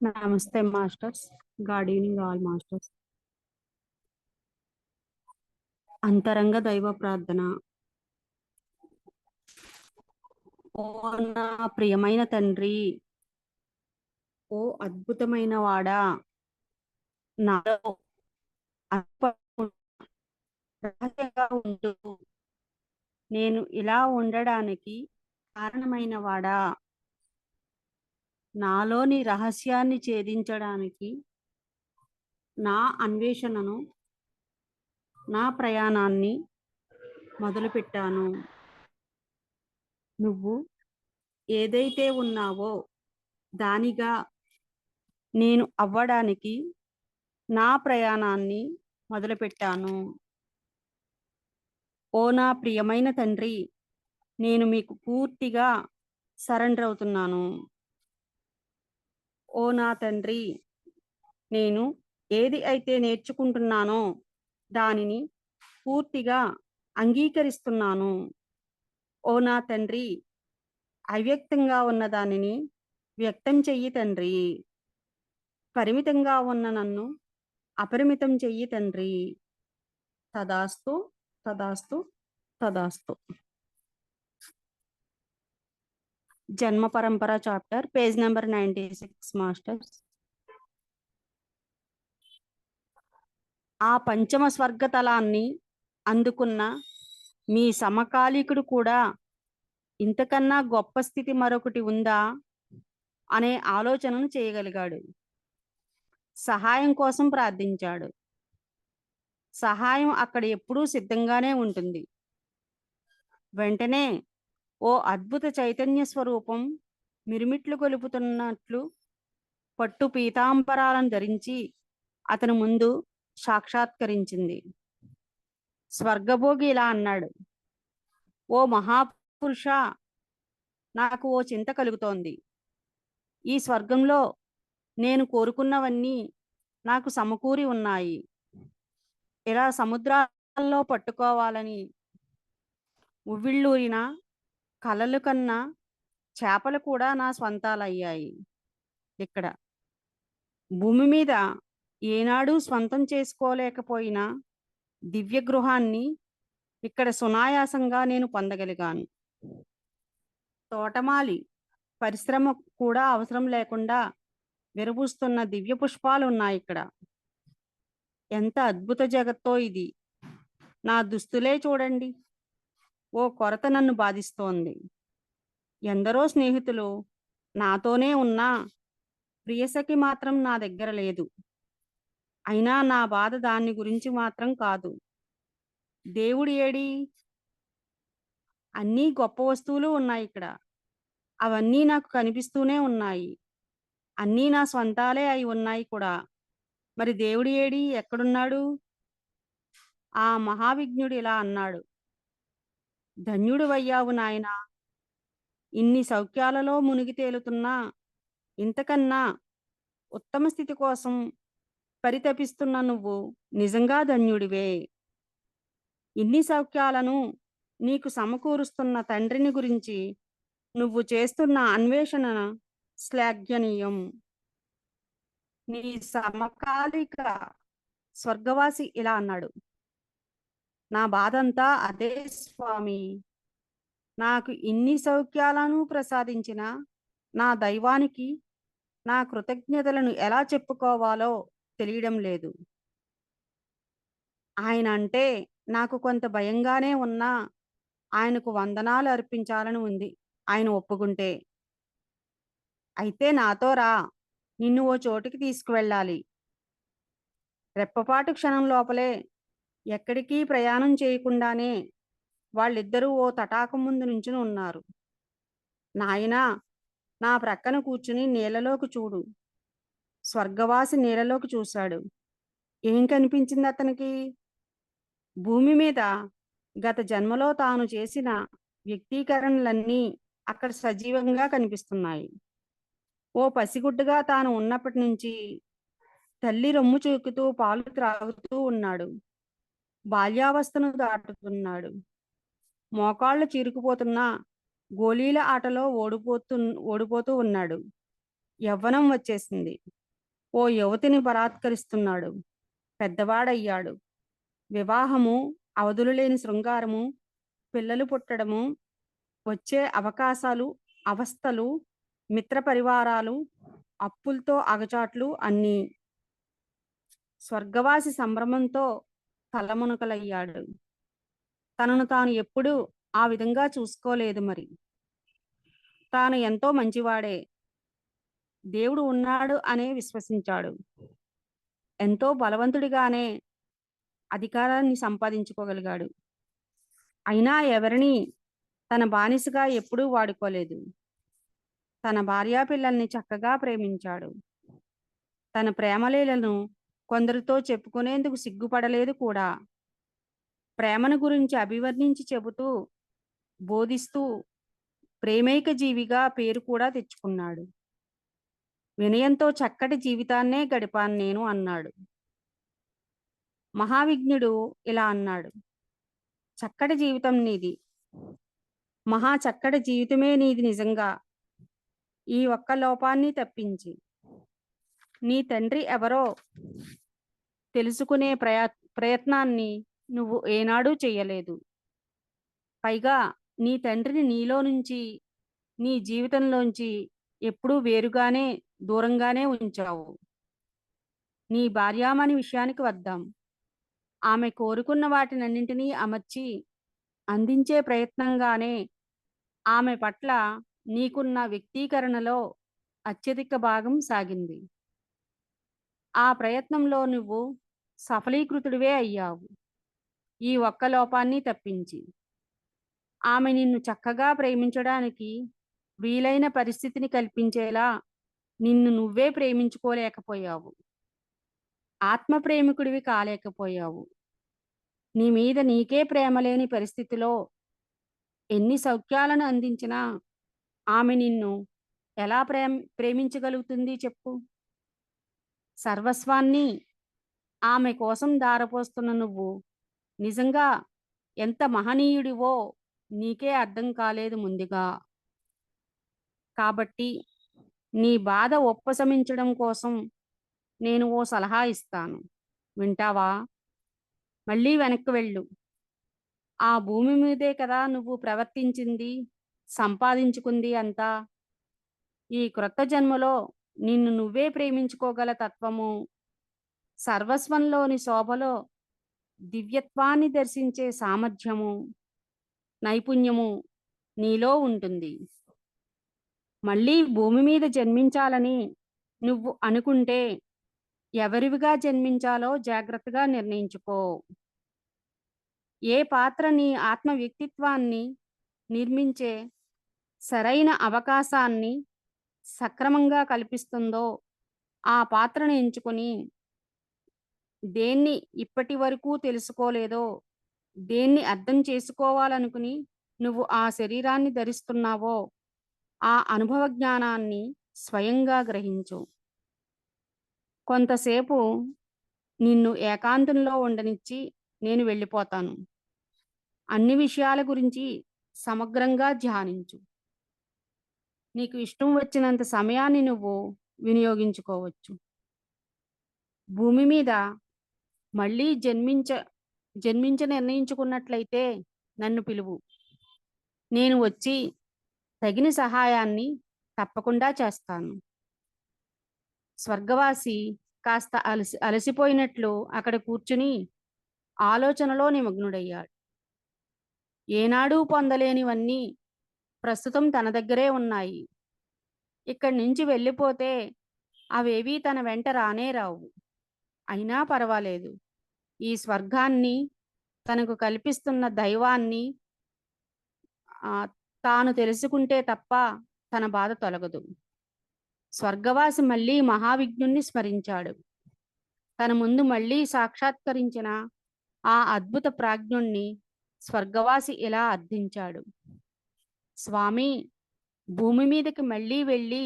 నమస్తే masters. Good evening all masters. అంతరంగ దైవ ప్రార్థన. ఓ నా ప్రియమైన తండ్రి ఓ అద్భుతమైన వాడా నాలో రహస్యంగా ఉంటూ నేను ఇలా ఉండడానికి కారణమైన వాడా నాలోని రహస్యాన్ని ఛేదించడానికి నా అన్వేషణను నా ప్రయాణాన్ని మొదలుపెట్టాను. నువ్వు ఏదైతే ఉన్నావో దానిగా నేను అవ్వడానికి నా ప్రయాణాన్ని మొదలుపెట్టాను. ఓ నా ప్రియమైన తండ్రి నేను మీకు పూర్తిగా సరెండర్ అవుతున్నాను ఓ నా తండ్రి నేను ఏది అయితే నేర్చుకుంటున్నానో దానిని పూర్తిగా అంగీకరిస్తున్నాను. ఓ నా తండ్రి అవ్యక్తంగా ఉన్న దానిని వ్యక్తం చెయ్యి తండ్రి. పరిమితంగా ఉన్న నన్ను అపరిమితం చెయ్యి తండ్రి. తదాస్తు తదాస్తు తదాస్తు. జన్మ పరంపర chapter page number ninety six masters. ఆ పంచమ స్వర్గతలాన్ని అందుకున్న మీ సమకాలీకుడు కూడా ఇంతకన్నా గొప్ప స్థితి మరొకటి ఉందా అనే ఆలోచనను చేయగలిగాడు. సహాయం కోసం ప్రార్థించాడు. సహాయం అక్కడ ఎప్పుడూ సిద్ధంగానే ఉంటుంది. వెంటనే ఓ అద్భుత చైతన్య స్వరూపం మిరుమిట్లు గొలుపుతున్నట్లు పట్టు పీతాంబరాలను ధరించి అతని ముందు సాక్షాత్కరించింది. స్వర్గభోగి ఇలా అన్నాడు ఓ మహాపురుష నాకు ఓ చింత కలుగుతోంది. ఈ స్వర్గంలో నేను కోరుకున్నవన్నీ నాకు సమకూరి ఉన్నాయి. ఇలా సముద్రాల్లో పట్టుకోవాలని ఉవ్విళ్ళూరిన కలలు కన్నా చేపలు కూడా నా స్వంతాలయ్యాయి ఇక్కడ. భూమి మీద ఏనాడు స్వంతం చేసుకోలేకపోయినా దివ్య గృహాన్ని ఇక్కడ సునాయాసంగా నేను పొందగలిగాను. తోటమాలి పరిశ్రమ కూడా అవసరం లేకుండా విరబూస్తున్న దివ్య పుష్పాలు ఉన్నాయి ఇక్కడ. ఎంత అద్భుత జగత్తో ఇది. నా దుస్తులే చూడండి. ఓ కొరత నన్ను బాధిస్తోంది. ఎందరో స్నేహితులు నాతోనే ఉన్నా ప్రియసకి మాత్రం నా దగ్గర లేదు. అయినా నా బాధ దాన్ని గురించి మాత్రం కాదు. దేవుడు ఏడి? అన్నీ గొప్ప వస్తువులు ఉన్నాయి ఇక్కడ. అవన్నీ నాకు కనిపిస్తూనే ఉన్నాయి. అన్నీ నా స్వంతాలే అయి ఉన్నాయి కూడా. మరి దేవుడు ఏడి? ఎక్కడున్నాడు? ఆ మహావిజ్ఞుడు ఇలా అన్నాడు. ధన్యుడు వయ్యావు ఇన్ని సౌఖ్యాలలో మునిగి తేలుతున్నా ఇంతకన్నా ఉత్తమ స్థితి కోసం పరితపిస్తున్న నువ్వు నిజంగా ధన్యుడివే. ఇన్ని సౌఖ్యాలను నీకు సమకూరుస్తున్న తండ్రిని గురించి నువ్వు చేస్తున్న అన్వేషణ శ్లాఘనీయం. నీ సమకాలిక స్వర్గవాసి ఇలా అన్నాడు. నా బాధంతా అదే స్వామి. నాకు ఇన్ని సౌఖ్యాలను ప్రసాదించిన నా దైవానికి నా కృతజ్ఞతలను ఎలా చెప్పుకోవాలో తెలియడం లేదు. ఆయన అంటే నాకు కొంత భయంగానే ఉన్నా ఆయనకు వందనాలు అర్పించాలని ఉంది. ఆయన ఒప్పుకుంటే. అయితే నాతో రా. నిన్ను ఓ చోటుకి తీసుకువెళ్ళాలి. రెప్పపాటు క్షణం లోపలే ఎక్కడికి ప్రయాణం చేయకుండానే వాళ్ళిద్దరూ ఓ తటాకం ముందు నుంచుని ఉన్నారు. నాయనా నా ప్రక్కన కూర్చుని నీళ్ళలోకి చూడు. స్వర్గవాసి నీళ్ళలోకి చూశాడు. ఏం కనిపించింది అతనికి? భూమి మీద గత జన్మలో తాను చేసిన వ్యక్తీకరణలన్నీ అక్కడ సజీవంగా కనిపిస్తున్నాయి. ఓ పసిగుడ్డగా తాను ఉన్నప్పటి నుంచి తల్లి రొమ్ము చూకుతూ పాలు త్రాగుతూ ఉన్నాడు. బాల్యావస్థను దాటుతున్నాడు. మోకాళ్ళు చీరుకుపోతున్నా గోళీల ఆటలో ఓడిపోతు ఓడిపోతూ ఉన్నాడు. యవ్వనం వచ్చేసింది. ఓ యువతిని బలాత్కరిస్తున్నాడు. పెద్దవాడయ్యాడు. వివాహము అవధులు లేని శృంగారము పిల్లలు పుట్టడము వచ్చే అవకాశాలు అవస్థలు మిత్ర పరివారాలు అప్పులతో అగచాట్లు అన్నీ. స్వర్గవాసి సంభ్రమంతో తలమునకలయ్యాడు. తనను తాను ఎప్పుడూ ఆ విధంగా చూసుకోలేదు మరి. తాను ఎంతో మంచివాడే. దేవుడు ఉన్నాడు అనే విశ్వసించాడు. ఎంతో బలవంతుడిగానే అధికారాన్ని సంపాదించుకోగలిగాడు. అయినా ఎవరిని తన బానిసగా ఎప్పుడూ వాడుకోలేదు. తన భార్యా పిల్లల్ని చక్కగా ప్రేమించాడు. తన ప్రేమలీలను కొందరితో చెప్పుకునేందుకు సిగ్గుపడలేదు కూడా. ప్రేమను గురించి అభివర్ణించి చెబుతూ బోధిస్తూ ప్రేమైక జీవిగా పేరు కూడా తెచ్చుకున్నాడు. వినయంతో చక్కటి జీవితాన్నే గడిపాను నేను అన్నాడు. మహావిజ్ఞుడు ఇలా అన్నాడు. చక్కటి జీవితం నీది. మహా చక్కటి జీవితమే నీది నిజంగా. ఈ ఒక్క లోపాన్ని తప్పించి. నీ తండ్రి ఎవరో? తెలుసుకునే ప్రయా ప్రయత్నాన్ని నువ్వు ఏనాడూ చేయలేదు పైగా నీ తండ్రిని నీలో నుంచి నీ జీవితంలోంచి ఎప్పుడూ వేరుగానే దూరంగానే ఉంచావు. నీ భార్యామణి విషయానికి వద్దాం. ఆమె కోరుకున్న వాటినన్నింటినీ అమర్చి అందించే ప్రయత్నంగానే ఆమె పట్ల నీకున్న వ్యక్తీకరణలో అత్యధిక భాగం సాగింది. ఆ ప్రయత్నంలో నువ్వు సఫలీకృతుడివే అయ్యావు. ఈ ఒక్క లోపాన్ని తప్పించి. ఆమె నిన్ను చక్కగా ప్రేమించడానికి వీలైన పరిస్థితిని కల్పించేలా నిన్ను నువ్వే ప్రేమించుకోలేకపోయావు. ఆత్మ ప్రేమికుడివి కాలేకపోయావు. నీ మీద నీకే ప్రేమ లేని పరిస్థితిలో ఎన్ని సౌఖ్యాలను అందించినా ఆమె నిన్ను ఎలా ప్రేమ ప్రేమించగలుగుతుంది చెప్పు. సర్వస్వాన్ని ఆమె కోసం దారపోస్తున్న నువ్వు నిజంగా ఎంత మహనీయుడివో నీకే అర్థం కాలేదు ముందుగా. కాబట్టి నీ బాధ ఉపశమించడం కోసం నేను ఓ సలహా ఇస్తాను. వింటావా? మళ్ళీ వెనక్కి వెళ్ళు. ఆ భూమి మీదే కదా నువ్వు ప్రవర్తించింది సంపాదించుకుంది అంతా. ఈ క్రొత్త జన్మలో నిన్ను నువ్వే ప్రేమించుకోగల తత్వము సర్వస్వంలోని శోభలో దివ్యత్వాన్ని దర్శించే సామర్థ్యము నైపుణ్యము నీలో ఉంటుంది. మళ్ళీ భూమి మీద జన్మించాలని నువ్వు అనుకుంటే ఎవరివిగా జన్మించాలో జాగ్రత్తగా నిర్ణయించుకో. ఏ పాత్ర నీ ఆత్మ వ్యక్తిత్వాన్ని నిర్మించే సరైన అవకాశాన్ని సక్రమంగా కల్పిస్తుందో ఆ పాత్రను ఎంచుకొని దేన్ని ఇప్పటి వరకు తెలుసుకోలేదో దేన్ని అర్థం చేసుకోవాలనుకుని నువ్వు ఆ శరీరాన్ని ధరిస్తున్నావో ఆ అనుభవ జ్ఞానాన్ని స్వయంగా గ్రహించు. కొంతసేపు నిన్ను ఏకాంతంలో ఉండనిచ్చి నేను వెళ్ళిపోతాను. అన్ని విషయాల గురించి సమగ్రంగా ధ్యానించు. నీకు ఇష్టం వచ్చినంత సమయాన్ని నువ్వు వినియోగించుకోవచ్చు. భూమి మీద మళ్ళీ జన్మించ జన్మించ నిర్ణయించుకున్నట్లయితే నన్ను పిలువు. నేను వచ్చి తగిన సహాయాన్ని తప్పకుండా చేస్తాను. స్వర్గవాసి కాస్త అలసి అలసిపోయినట్లు అక్కడ కూర్చుని ఆలోచనలో నిమగ్నుడయ్యాడు. ఏనాడూ పొందలేనివన్నీ ప్రస్తుతం తన దగ్గరే ఉన్నాయి. ఇక్కడి నుంచి వెళ్ళిపోతే అవేవీ తన వెంట రానే రావు. అయినా పర్వాలేదు. ఈ స్వర్గాన్ని తనకు కల్పిస్తున్న దైవాన్ని తాను తెలుసుకుంటే తప్ప తన బాధ తొలగదు. స్వర్గవాసి మళ్ళీ మహావిజ్ఞుణ్ణి స్మరించాడు. తన ముందు మళ్ళీ సాక్షాత్కరించిన ఆ అద్భుత ప్రాజ్ఞుణ్ణి స్వర్గవాసి ఇలా అర్థించాడు. స్వామి భూమి మీదకి మళ్ళీ వెళ్ళి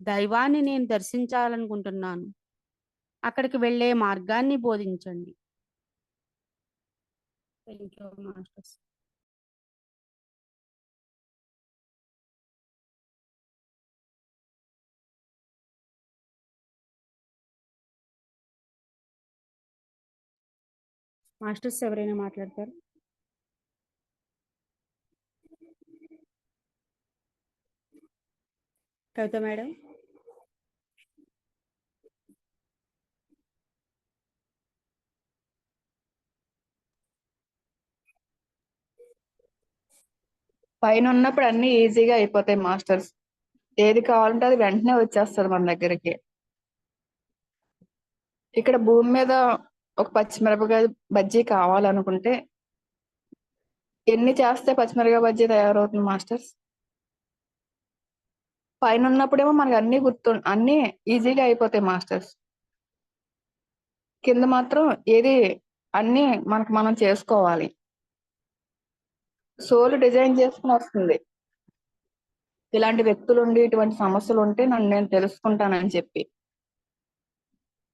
దైవాన్ని నేను దర్శించాలనుకుంటున్నాను. అక్కడికి వెళ్ళే మార్గాన్ని బోధించండి. మాస్టర్స్ ఎవరైనా మాట్లాడతారు? కవిత మేడం. పైన ఉన్నప్పుడు అన్ని ఈజీగా అయిపోతాయి మాస్టర్స్. ఏది కావాలంటే అది వెంటనే వచ్చేస్తుంది మన దగ్గరికి. ఇక్కడ భూమి మీద ఒక పచ్చిమిరపకాయ బజ్జీ కావాలనుకుంటే ఎన్ని చేస్తే పచ్చిమిరపకాయ బజ్జీ తయారవుతుంది మాస్టర్స్? పైన ఉన్నప్పుడేమో మనకి అన్ని గుర్తు అన్ని ఈజీగా అయిపోతాయి మాస్టర్స్ కింద మాత్రం ఏది అన్ని మనకు మనం చేసుకోవాలి. సోల్ డిజైన్ చేసుకుని వస్తుంది. ఇలాంటి వ్యక్తులు ఉండి ఇటువంటి సమస్యలు ఉంటే నన్ను నేను తెలుసుకుంటానని చెప్పి.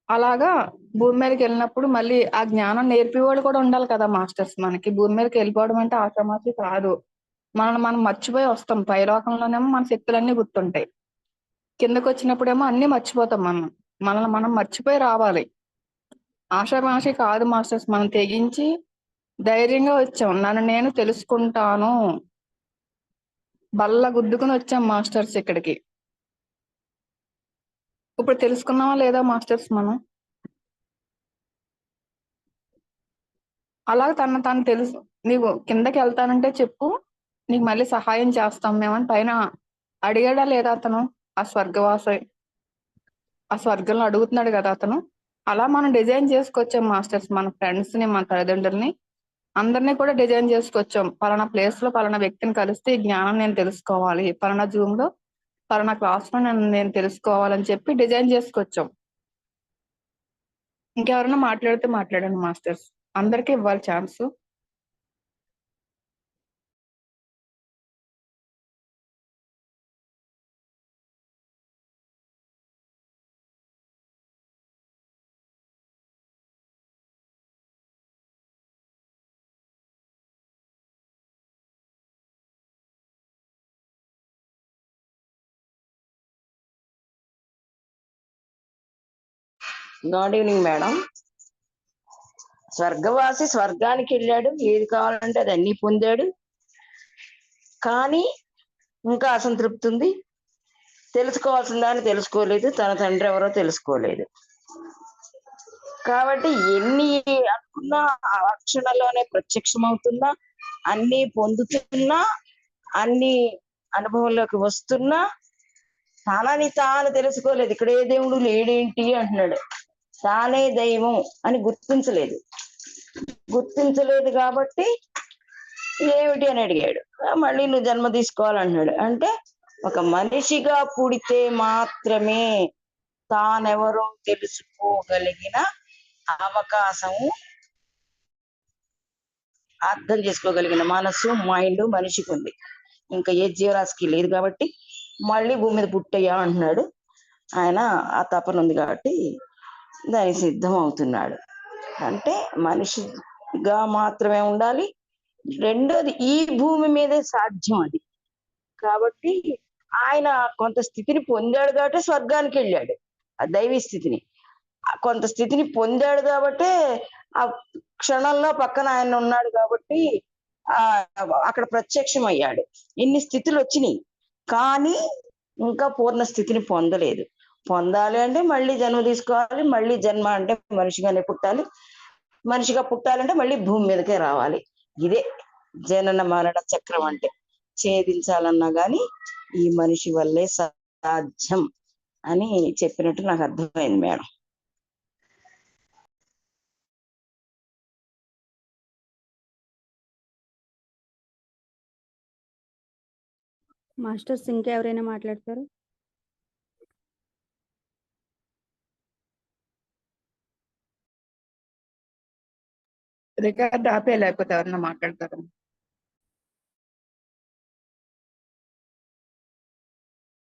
అలాగా భూమి మీదకి వెళ్ళినప్పుడు మళ్ళీ ఆ జ్ఞానం నేర్పేవాడు కూడా ఉండాలి కదా మాస్టర్స్ మనకి. భూమి మీదకి వెళ్ళిపోవడం అంటే ఆషామాషి కాదు. మనల్ని మనం మర్చిపోయి వస్తాం. పైలోకంలోనేమో మన శక్తులన్నీ గుర్తుంటాయి. కిందకు వచ్చినప్పుడేమో అన్ని మర్చిపోతాం మనం. మనల్ని మనం మర్చిపోయి రావాలి. ఆషామాషి కాదు మాస్టర్స్. మనం తెగించి ధైర్యంగా వచ్చాం. నన్ను నేను తెలుసుకుంటాను. బల్ల గుద్దుకుని వచ్చాం మాస్టర్స్ ఇక్కడికి. ఇప్పుడు తెలుసుకున్నావా లేదా మాస్టర్స్ మనం? అలా తను తను తెలుసు. నీకు కిందకి వెళ్తానంటే చెప్పు. నీకు మళ్ళీ సహాయం చేస్తాం మేమని పైన అడిగాడా లేదా అతను? ఆ స్వర్గవాస. ఆ స్వర్గంలో అడుగుతున్నాడు కదా అతను. అలా మనం డిజైన్ చేసుకొచ్చాం మాస్టర్స్ మన ఫ్రెండ్స్ని మన తల్లిదండ్రుల్ని. అందరినీ కూడా డిజైన్ చేసుకొచ్చాం. పలానా ప్లేస్లో పలానా వ్యక్తిని కలిస్తే ఈ జ్ఞానం నేను తెలుసుకోవాలి. పలానా జూమ్లో పలానా క్లాస్లో నేను నేను తెలుసుకోవాలని చెప్పి డిజైన్ చేసుకొచ్చాం. ఇంకెవరైనా మాట్లాడితే మాట్లాడండి మాస్టర్స్. అందరికీ ఇవ్వాలి ఛాన్స్. గుడ్ ఈవినింగ్ మేడం స్వర్గవాసి స్వర్గానికి వెళ్ళాడు ఏది కావాలంటే అది అన్ని పొందాడు. కానీ ఇంకా అసంతృప్తి ఉంది. తెలుసుకోవాల్సిన దాన్ని తెలుసుకోలేదు. తన తండ్రి ఎవరో తెలుసుకోలేదు. కాబట్టి ఎన్ని అనుకున్నా ఆ ప్రత్యక్షం ప్రత్యక్షమవుతున్నా అన్ని పొందుతున్నా అన్ని అనుభవంలోకి వస్తున్నా తనని తాను తెలుసుకోలేదు. ఇక్కడ ఏ దేవుడు లేడేంటి అంటున్నాడు. తానే దైవం అని గుర్తించలేదు. గుర్తించలేదు కాబట్టి ఏమిటి అని అడిగాడు. మళ్ళీ నువ్వు జన్మ తీసుకోవాలంటున్నాడు. అంటే ఒక మనిషిగా పుడితే మాత్రమే తానెవరో తెలుసుకోగలిగిన అవకాశము అర్థం చేసుకోగలిగిన మనసు మైండ్ మనిషికి ఉంది. ఇంకా ఏ జీవరాశికి లేదు కాబట్టి మళ్ళీ భూమి మీద పుట్టయ్యా అంటున్నాడు. ఆయన ఆ తపన ఉంది కాబట్టి దానికి సిద్ధం అవుతున్నాడు అంటే మనిషిగా మాత్రమే ఉండాలి. రెండోది ఈ భూమి మీదే సాధ్యం అది. కాబట్టి ఆయన కొంత స్థితిని పొందాడు కాబట్టి స్వర్గానికి వెళ్ళాడు. ఆ దైవీ స్థితిని. కొంత స్థితిని పొందాడు కాబట్టి ఆ క్షణంలో పక్కన ఆయన ఉన్నాడు కాబట్టి ఆ అక్కడ ప్రత్యక్షం అయ్యాడు ఇన్ని స్థితులు వచ్చినాయి. కానీ ఇంకా పూర్ణ స్థితిని పొందలేదు. పొందాలి అంటే మళ్ళీ జన్మ తీసుకోవాలి మళ్ళీ జన్మ అంటే మనిషిగానే పుట్టాలి. మనిషిగా పుట్టాలంటే మళ్ళీ భూమి మీదకే రావాలి. ఇదే జనన మరణ చక్రం అంటే. ఛేదించాలన్నా గాని ఈ మనిషి వల్లే సాధ్యం అని చెప్పినట్టు నాకు అర్థమైంది మేడం. మాస్టర్స్ ఇంకా ఎవరైనా మాట్లాడతారు? రికార్డ్ ఆపే లేకపోతే ఎవరన్నా మాట్లాడతారు?